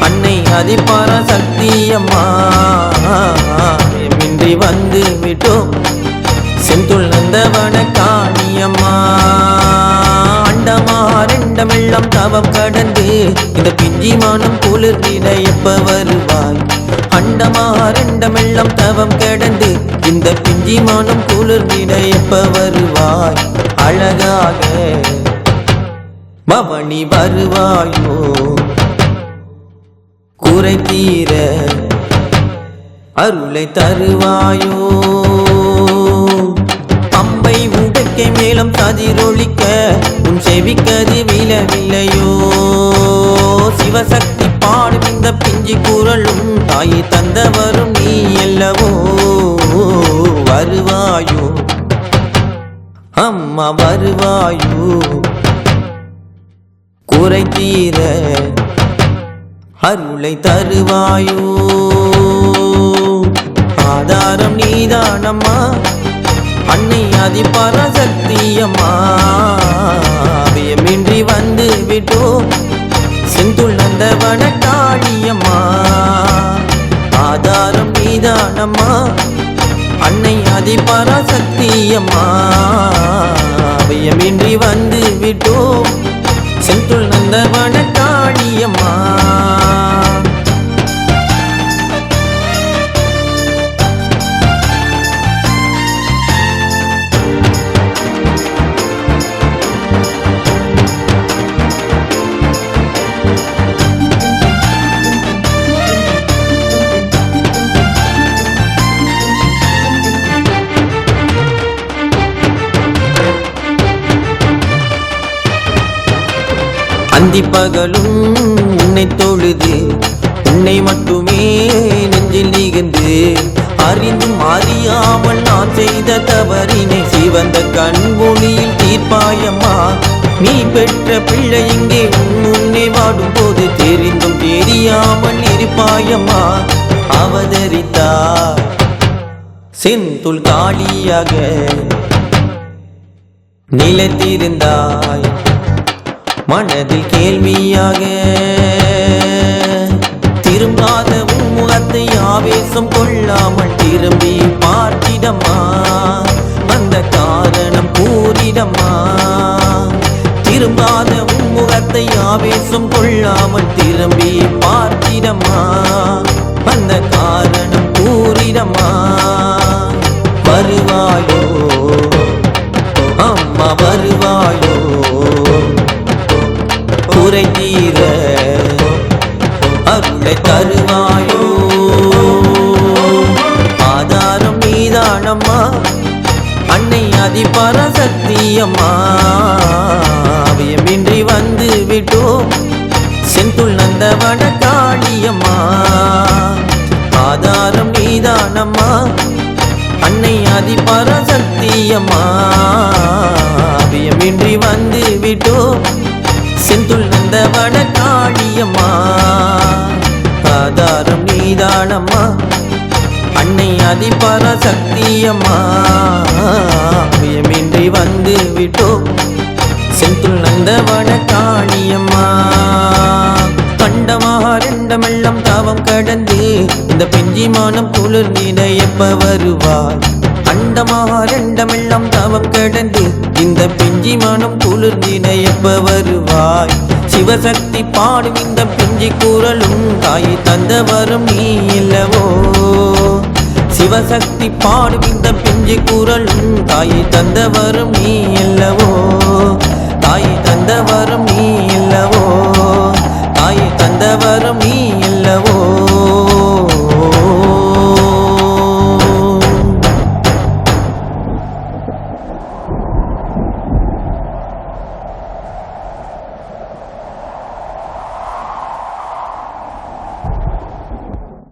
அன்னை அதிபார சக்தியம்மா. மின்றி வந்து விட்டோம். செந்துள் நந்தவன காணியம்மா. அண்டமா ரெண்டமெல்லாம் தவம் கடந்து இந்த பிஞ்சி மானம் குளிர்ந்திட எப்ப வருவாய்? அண்டமா ரெண்டமெல்லாம் தவம் கடந்து இந்த பிஞ்சி மானம் குளிர்ந்திட எப்ப வருவாய்? அழகாக பவனி வருவாயோ? குறை தீர அருளை தருவாயோ? அம்பை உடைக்கை மேலும் கதிரொழிக்க உன் செவிக்கதி விழவில்லையோ? சிவசக்தி பாடும் இந்த பிஞ்சி குரலும் தாயை தந்தவரும் நீ அல்லவோ? வருவாயோ? அம்மா வருவாயோ? குறை தீர அருளை தருவாயோ? ஆதாரம் நீதானம்மா? அன்னை அதிபராசக்தியம்மா அவையமின்றி வந்து விட்டோ? செந்துள் நந்தவன காளியம்மா ஆதாரம் நீதானம்மா? அன்னை அதிபராசக்தியம்மா அவையமின்றி வந்து விட்டோ? செந்துள் நந்தவன காணியம்மா அந்தி பகலும் உன்னை தொழுது உன்னை மட்டுமே நெஞ்சில் நிகழ்ந்து அறிந்தும் அறியாமல் நான் செய்த தவறினை சிவந்த கண்மொழியில் தீர்ப்பாயம்மா. நீ பெற்ற பிள்ளை இங்கே உன்னை முன்னே வாடும் போது தெரிந்தும் தெரியாமல் இருப்பாயம்மா. அவதரித்தார் செந்துள் காலியாக நிலைத்திருந்தாய். மனதில் கேள்வியாக. திரும்பாத உன் முகத்தை ஆவேசம் கொள்ளாமல் திரும்பி பார்த்திடமா அந்த காரணம் கூறிடமா திரும்பாத உன் முகத்தை ஆவேசம் கொள்ளாமல் திரும்பி பார்த்திடமா குறை தீர அருளை தருவாயோ? ஆதாரம் நீதானம்மா அன்னை அதி அதிபராசக்தியம்மா. அவையமின்றி வந்து விட்டோம் செந்துள் நந்தவன காளியம்மா. ஆதாரம் நீதானம்மா அன்னை அதி அதிபராசக்தியம்மா. அபியமின்றி வந்து விட்டோ செந்துள் நந்தவன காளியம்மா. ஆதாரம் நீதானம்மா. அன்னை அதிபராசக்தியம்மா பயமின்றி வந்து விட்டோ செந்துள் நந்தவன காளியம்மா. கண்டமாக ரெண்டமெல்லாம் தாவம் கடந்து இந்த பெஞ்சி மானம் குளிர் நீட எப்ப அண்டமாக ரெண்டமெல்லாம் தாவம் கடந்து இந்த பெஞ்சி மனம் குளிர்ந்தின எப்ப வருவாய்? சிவசக்தி பாடும் இந்த பிஞ்சி குரலும் தாயை தந்தவரும் நீ இல்லவோ? சிவசக்தி பாடும் இந்த பிஞ்சு குரலும் தாயை தந்தவரும் நீ அல்லவோ தாயை தந்தவரும் நீ